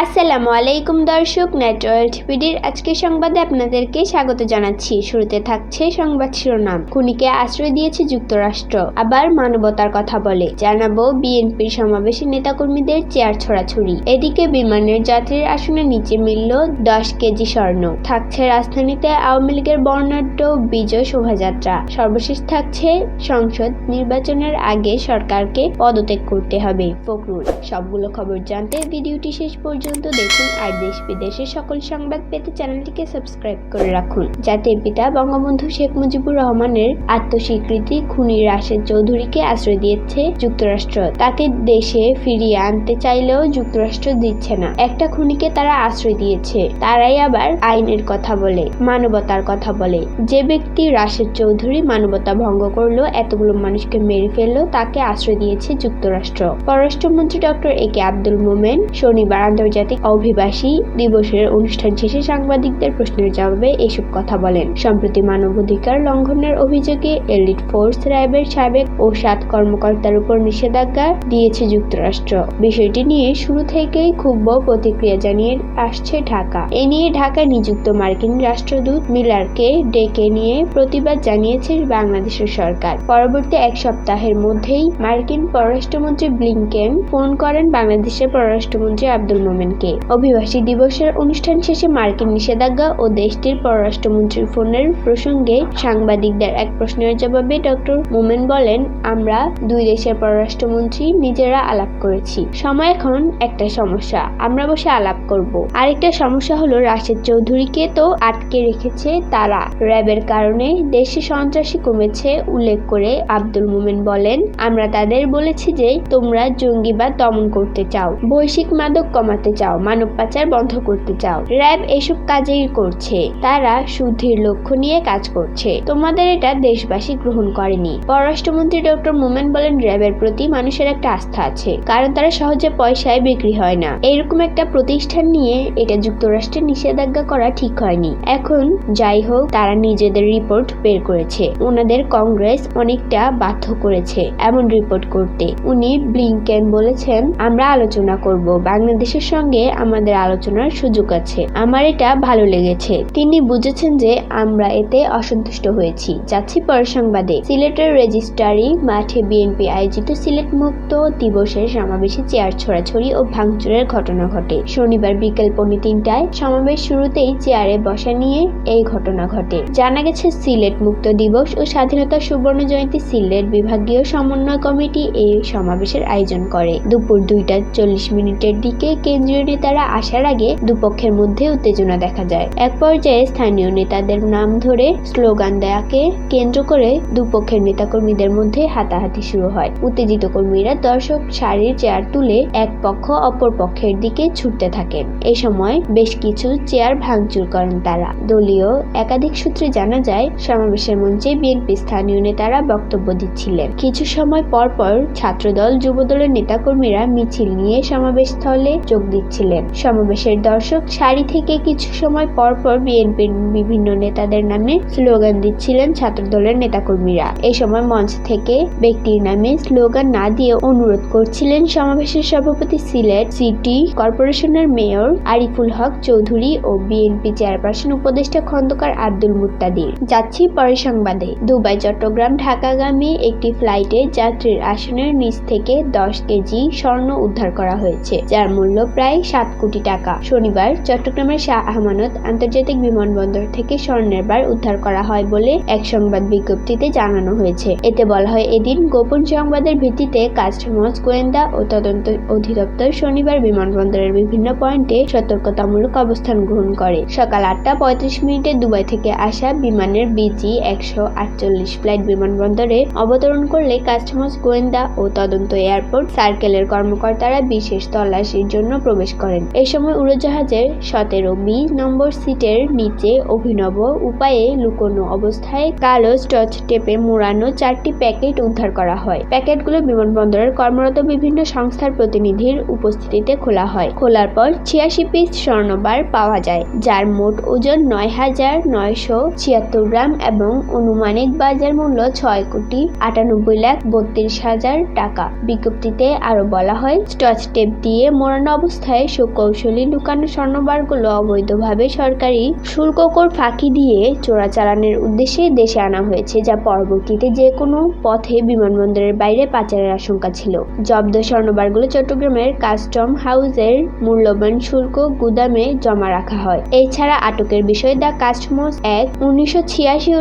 আসসালামু আলাইকুম দর্শক নেটওয়ার্ল্ড টিভির আজকের সংবাদে আপনাদেরকে স্বাগত জানাচ্ছি। শুরুতে থাকছে সংবাদ শিরোনাম। খুনিকে আশ্রয় দিয়েছে যুক্তরাষ্ট্র। আবার মানবতার কথা বলে। জানাব বিএনপির সমাবেশে নেতাকর্মীদের চেয়ার ছড়াছড়ি। এদিকে বিমানের যাত্রীর আসনে নিচে মিলল দশ কেজি স্বর্ণ। থাকছে রাজধানীতে আওয়ামী লীগের বর্ণাঢ্য বিজয় শোভাযাত্রা। সর্বশেষ থাকছে সংসদ নির্বাচনের আগে সরকারকে পদত্যাগ করতে হবে। ফখরুল, সবগুলো খবর জানতে ভিডিওটি শেষ পর্যন্ত দেখুন আর দেশ বিদেশের সকল সংবাদ পেতে চ্যানেলটিকে সাবস্ক্রাইব করে রাখুন। জাতির পিতা বঙ্গবন্ধু শেখ মুজিবুর রহমানের আত্মস্বীকৃতি খুনি রাশেদ চৌধুরীকে আশ্রয় দিয়েছে যুক্তরাষ্ট্র। তাকে দেশে ফিরিয়ে আনতে চাইলেও যুক্তরাষ্ট্র দিচ্ছে না। একটা খুনিকে তারা আশ্রয় দিয়েছে। তারাই আবার আইনের কথা বলে, মানবতার কথা বলে। যে ব্যক্তি রাশেদ চৌধুরী মানবতা ভঙ্গ করল, এতগুলো মানুষকে মেরে ফেলল, তাকে আশ্রয় দিয়েছে যুক্তরাষ্ট্র। পররাষ্ট্রমন্ত্রী ডক্টর এ কে আব্দুল মোমেন শনিবার আন্তর্জাতিক অভিবাসী দিবসের অনুষ্ঠান শেষে সাংবাদিকদের প্রশ্নের জবাবে এসব কথা বলেন। সম্প্রতি মানবাধিকার লঙ্ঘনের অভিযোগে এলিট ফোর্স র্যাবের সাবেক ও সাত কর্মকর্তার উপর নিষেধাজ্ঞা দিয়েছে যুক্তরাষ্ট্র। বিষয়টি নিয়ে শুরু থেকেই ক্ষুব্ধ প্রতিক্রিয়া জানিয়ে আসছে ঢাকা। এ নিয়ে ঢাকায় নিযুক্ত মার্কিন রাষ্ট্রদূত মিলারকে ডেকে নিয়ে প্রতিবাদ জানিয়েছে বাংলাদেশের সরকার। পরবর্তী এক সপ্তাহের মধ্যেই মার্কিন পররাষ্ট্রমন্ত্রী ব্লিংকেন ফোন করেন বাংলাদেশের পররাষ্ট্রমন্ত্রী আব্দুল মোমেনকে অভিবাসী দিবসের অনুষ্ঠান শেষে মার্কিন নিষেধাজ্ঞা ও দেশটির পররাষ্ট্রমন্ত্রীর ফোনের প্রসঙ্গে সাংবাদিকদের এক প্রশ্নের জবাবে ডক্টর মোমেন বলেন, আমরা দুই দেশের পররাষ্ট্রমন্ত্রী নিজেরা আলাপ করেছি। সময় এখন একটা সমস্যা। আমরা বসে আলাপ করব। আরেকটা সমস্যা হলো রাশেদ চৌধুরীকে তো আটকে রেখেছে তারা। র্যাবের কারণে দেশে সন্ত্রাসী কমেছে উল্লেখ করে আব্দুল মোমেন বলেন, আমরা তাদের বলেছি যে তোমরা জঙ্গিবাদ দমন করতে চাও। বৈশ্বিক মাদক কমাতে চাও মানব পাচার বন্ধ করতে চাও র্যাব এসব কাজেই করছে। তারা শুদ্ধির লক্ষ্য নিয়ে কাজ করছে। তোমাদের এটা দেশবাসী গ্রহণ করেনি। পররাষ্ট্রমন্ত্রী ডক্টর মোমেন বলেন, র্যাবের প্রতি মানুষের একটা আস্থা আছে, কারণ তারা সহজে পয়সায় বিক্রি হয় না। এরকম একটা প্রতিষ্ঠান নিয়ে এটা যুক্তরাষ্ট্রের নিষেধাজ্ঞা করা ঠিক হয়নি। এখন যাই হোক, তারা নিজেদের রিপোর্ট বের করেছে। ওনাদের কংগ্রেস অনেকটা বাধ্য করেছে এমন রিপোর্ট করতে। উনি ব্লিংকেন বলেছেন, আমরা আলোচনা করব। বাংলাদেশের সঙ্গে আমাদের আলোচনার সুযোগ আছে। আমার এটা ভালো লেগেছে। তিনি বুঝেছেন যে আমরা এতে অসন্তুষ্ট হয়েছি। যাচ্ছি পরের সংবাদে। সিলেটের রেজিস্ট্রারি মাঠে বিএনপি আয়োজিত সিলেট মুক্ত দিবসের সমাবেশে চেয়ার ছড়াছড়ি ও ভাঙচুরের ঘটনা ঘটে। শনিবার বিকেল পৌনে তিনটায় সমাবেশ শুরুতেই চেয়ারে বসা নিয়ে এই ঘটনা ঘটে। জানা গেছে, সিলেট মুক্ত দিবস ও স্বাধীনতা সুবর্ণ জয়ন্তী সিলেট বিভাগীয় সমন্বয় কমিটি এই সমাবেশের আয়োজন করে। দুপুর দুইটা চল্লিশ মিনিটের দিকে কেন্দ্রীয় নেতারা আসার আগে দুপক্ষের মধ্যে উত্তেজনা দেখা যায়। এক পর্যায়ে স্থানীয় নেতাদের নাম ধরে স্লোগান দেয়াকে কেন্দ্র করে দুপক্ষের নেতাকর্মীদের মধ্যে হাতাহাতি শুরু হয়। উত্তেজিত কর্মীরা দর্শক সারির চেয়ার তুলে এক পক্ষ অপর পক্ষের দিকে ছুটতে থাকেন। এ সময় বেশ কিছু চেয়ার ভাঙচুর করেন তারা। দলীয় একাধিক সূত্রে জানা যায়, সমাবেশের মঞ্চে বিএনপি স্থানীয় নেতারা বক্তব্য দিচ্ছিলেন। কিছু সময় পর পর ছাত্রদল, যুবদলের নেতাকর্মীরা মিছিল নিয়ে সমাবেশ স্থলে যোগ দিচ্ছিলেন। সমাবেশের দর্শক সারি থেকে কিছু সময় পর পর বিএনপির বিভিন্ন নেতাদের নামে স্লোগান দিচ্ছিলেন ছাত্রদলের নেতাকর্মীরা। এই সময় মঞ্চ থেকে ব্যক্তির নামে স্লোগান না দিয়ে অনুরোধ করছিলেন সমাবেশের সভাপতি সিলেট সিটি কর্পোরেশনের মেয়র আরিফুল হক চৌধুরী ও বিএনপি চেয়ারপারসন উপদেষ্টা খন্দকার আব্দুল মুত্তাদির। যাচ্ছি পরের সংবাদে। দুবাই, চট্টগ্রাম, ঢাকাগামী একটি ফ্লাইটে যাত্রীর আসনের নিচ থেকে দশ কেজি স্বর্ণ উদ্ধার করা হয়েছে, যার মূল্য প্রায় সাত কোটি টাকা। শনিবার চট্টগ্রামের শাহ আহমানত আন্তর্জাতিক বিমানবন্দর থেকে স্বর্ণের বার উদ্ধার করা হয় বলে এক সংবাদ বিজ্ঞপ্তিতে জানানো হয়েছে। এতে বলা হয়, এদিন গোপন সংবাদের ভিত্তিতে কাস্টমস, গোয়েন্দা ও তদন্ত অধিদপ্তর শনিবার বিমানবন্দরের বিভিন্ন পয়েন্টে সতর্কতামূলক অবস্থান গ্রহণ করে। সকাল আটটা পঁয়ত্রিশ মিনিটে দুবাই থেকে আসা বিমানের বিজি একশো আটচল্লিশ ফ্লাইট বিমানবন্দরে অবতরণ করলে কাস্টমস, গোয়েন্দা ও তদন্ত এয়ারপোর্ট, সার্কেলের কর্মকর্তারা বিশেষ তল্লাশির জন্য প্রবেশ করেন। এই সময় উড়োজাহাজের সতেরো বি নম্বর সিটের নিচে অভিনব উপায়ে লুকোনো অবস্থায় কালো স্টচ টেপে মোড়ানো চারটি প্যাকেট উদ্ধার করা হয়। প্যাকেটগুলো বিমানবন্দরের কর্মরত বিভিন্ন সংস্থার প্রতিনিধির উপস্থিতিতে খোলা হয়। খোলার পর ছিয়াশি পিস স্বর্ণবার পাওয়া যায়, যার মোট ওজন নয় হাজার নয়শো ছিয়াত্তর গ্রাম এবং অনুমানিক বাজার মূল্য ছয় কোটি আটানব্বই লাখ বত্রিশ হাজার টাকা। বিজ্ঞপ্তিতে আরও বলা হয়, স্টচ টেপ দিয়ে মোড়ানো অবস্থায় অবস্থায় সুকৌশলী লুকানো স্বর্ণবারগুলো অবৈধভাবে সরকারি শুল্ককর ফাঁকি দিয়ে চোরাচালানের উদ্দেশ্যে দেশে আনা হয়েছে, যা পরবর্তীতে যে কোনো পথে বিমানবন্দরের বাইরে পাচারের আশঙ্কা ছিল। জব্দ স্বর্ণবারগুলো চট্টগ্রামের কাস্টম হাউসের মূল্যবান শুল্ক গুদামে জমা রাখা হয়। এছাড়া আটকের বিষয়ে দ্য কাস্টমস অ্যাক্ট উনিশশো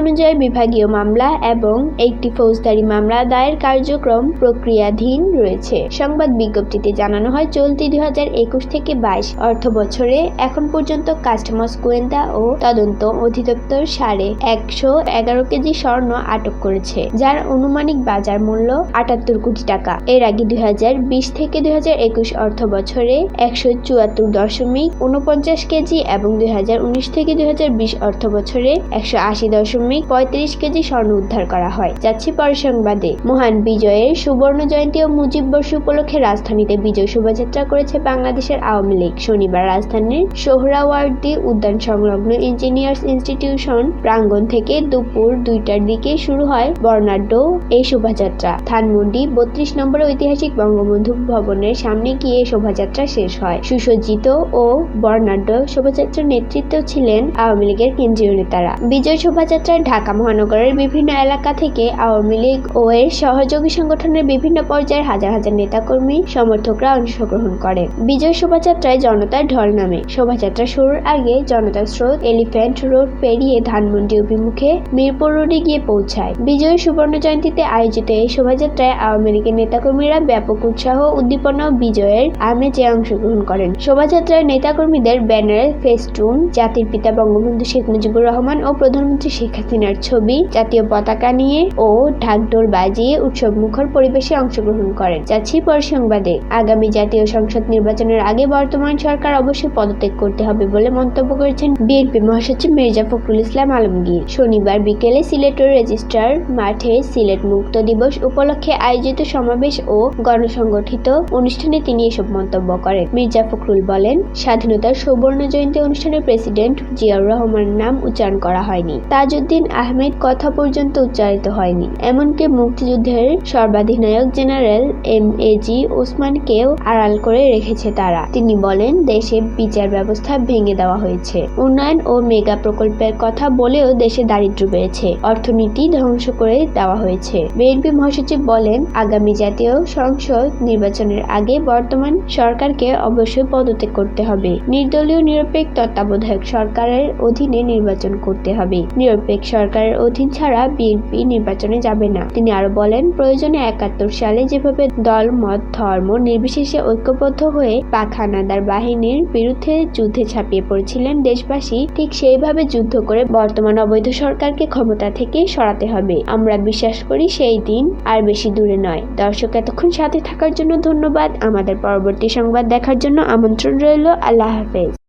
অনুযায়ী বিভাগীয় মামলা এবং একটি ফৌজদারি মামলা দায়ের কার্যক্রম প্রক্রিয়াধীন রয়েছে। সংবাদ বিজ্ঞপ্তিতে জানানো হয়, চলতি দুই হাজার একুশ থেকে বাইশ অর্থ বছরে, এখন পর্যন্ত কাস্টমস গোয়েন্দা ও তদন্ত অধিদপ্তর সাড়ে একশো এগারো কেজি স্বর্ণ আটক করেছে, যার অনুমানিক বাজার মূল্য আটাত্তর কোটি টাকা। এর আগে দুই হাজার বিশ থেকে দুই হাজার একুশ অর্থ বছরে একশো চুয়াত্তর দশমিক উনপঞ্চাশ কেজি এবং দুই হাজার উনিশ থেকে দুই হাজার বিশ অর্থ বছরে একশো আশি দশমিক পঁয়ত্রিশ কেজি স্বর্ণ উদ্ধার করা হয়। যাচ্ছি পরের সংবাদে। মহান বিজয়ের সুবর্ণ জয়ন্তী ও মুজিব বর্ষ উপলক্ষে রাজধানীতে বিজয় শোভাযাত্রা করেছে বাংলাদেশের আওয়ামী লীগ। শনিবার রাজধানীর সোহরাওয়ার্দী উদ্যান সংলগ্ন ইঞ্জিনিয়ার্স ইনস্টিটিউশন প্রাঙ্গণ থেকে দুপুর দুইটার দিকে শুরু হয় বর্ণাঢ্য এই শোভাযাত্রা। ধানমন্ডি বত্রিশ নম্বর ঐতিহাসিক বঙ্গবন্ধু ভবনের সামনে গিয়ে শোভাযাত্রা শেষ হয়। সুসজ্জিত ও বর্ণাঢ্য শোভাযাত্রার নেতৃত্ব ছিলেন আওয়ামী লীগের কেন্দ্রীয় নেতারা। বিজয় শোভাযাত্রায় ঢাকা মহানগরের বিভিন্ন এলাকা থেকে আওয়ামী লীগ ও এর সহযোগী সংগঠনের বিভিন্ন পর্যায়ের হাজার হাজার নেতাকর্মী সমর্থকরা অংশগ্রহণ করেন। বিজয় শোভাযাত্রায় জনতার ঢল নামে। শোভাযাত্রা শুরুর আগে জনতার স্রোত এলিফ্যান্ট রোড পেরিয়ে ধানমন্ডি অভিমুখে মিরপুর রোডে গিয়ে পৌঁছায়। বিজয় সুবর্ণ জয়ন্তীতে আয়োজিত এই শোভাযাত্রায় আওয়ামী লীগের নেতাকর্মীরা ব্যাপক উৎসাহ, উদ্দীপনা বিজয়ের আমেজে অংশগ্রহণ করেন। শোভাযাত্রায় নেতাকর্মীদের ব্যানারে, ফেস্টুন, জাতির পিতা বঙ্গবন্ধু শেখ মুজিবুর রহমান ও প্রধানমন্ত্রী শেখ হাসিনার ছবি, জাতীয় পতাকা নিয়ে ও ঢাকঢোল বাজিয়ে উৎসব মুখর পরিবেশে অংশগ্রহণ করেন। যাচ্ছি পর সংবাদে। আগামী জাতীয় সংসদ নির্বাচনের আগে বর্তমান সরকার অবশ্যই পদত্যাগ করতে হবে বলে মন্তব্য করেছেন বিএনপি মহাসচিব মির্জা ফখরুল ইসলাম আলমগীর। শনিবার বিকেলে সিলেটের রেজিস্ট্রার মাঠে সিলেট মুক্ত দিবস উপলক্ষে আয়োজিত সমাবেশ ও গণসংগঠিত অনুষ্ঠানে তিনি এসব মন্তব্য করেন। মির্জা ফখরুল বলেন, স্বাধীনতার সুবর্ণ জয়ন্তী অনুষ্ঠানে প্রেসিডেন্ট জিয়াউর রহমানের নাম উচ্চারণ করা হয়নি। তাজউদ্দিন আহমেদ কথা পর্যন্ত উচ্চারিত হয়নি। এমনকি মুক্তিযুদ্ধের সর্বাধিনায়ক জেনারেল এম এ জি ওসমানকেও আড়াল করে রেখেছে তারা। তিনি বলেন, দেশে বিচার ব্যবস্থা ভেঙে দেওয়া হয়েছে। উন্নয়ন ও মেগা প্রকল্পের কথা বলেও দেশে দারিদ্র্য বেড়েছে। অর্থনীতি ধ্বংস করে দেওয়া হয়েছে। বিএনপি মহাসচিব বলেন, আগামী জাতীয় সংসদ নির্বাচনের আগে বর্তমান সরকারকে অবশ্যই পদত্যাগ করতে হবে। নির্দলীয় নিরপেক্ষ তত্ত্বাবধায়ক সরকারের অধীনে নির্বাচন করতে হবে। নিরপেক্ষ সরকারের অধীন ছাড়া বিএনপি নির্বাচনে যাবে না। তিনি আরও বলেন, প্রয়োজনে একাত্তর সালে যেভাবে দল, মত, ধর্ম নির্বিশেষে ঐক্যবদ্ধ হয়ে পাক হানাদার বাহিনীর বিরুদ্ধে যুদ্ধে ঝাঁপিয়ে পড়েছিলেন দেশবাসী। ঠিক সেইভাবে যুদ্ধ করে বর্তমান অবৈধ সরকারকে ক্ষমতা থেকে সরাতে হবে। আমরা বিশ্বাস করি সেই দিন আর বেশি দূরে নয়। দর্শক, এতক্ষণ সাথে থাকার জন্য ধন্যবাদ। আমাদের পরবর্তী সংবাদ দেখার জন্য আমন্ত্রণ রইল। আল্লাহ হাফেজ।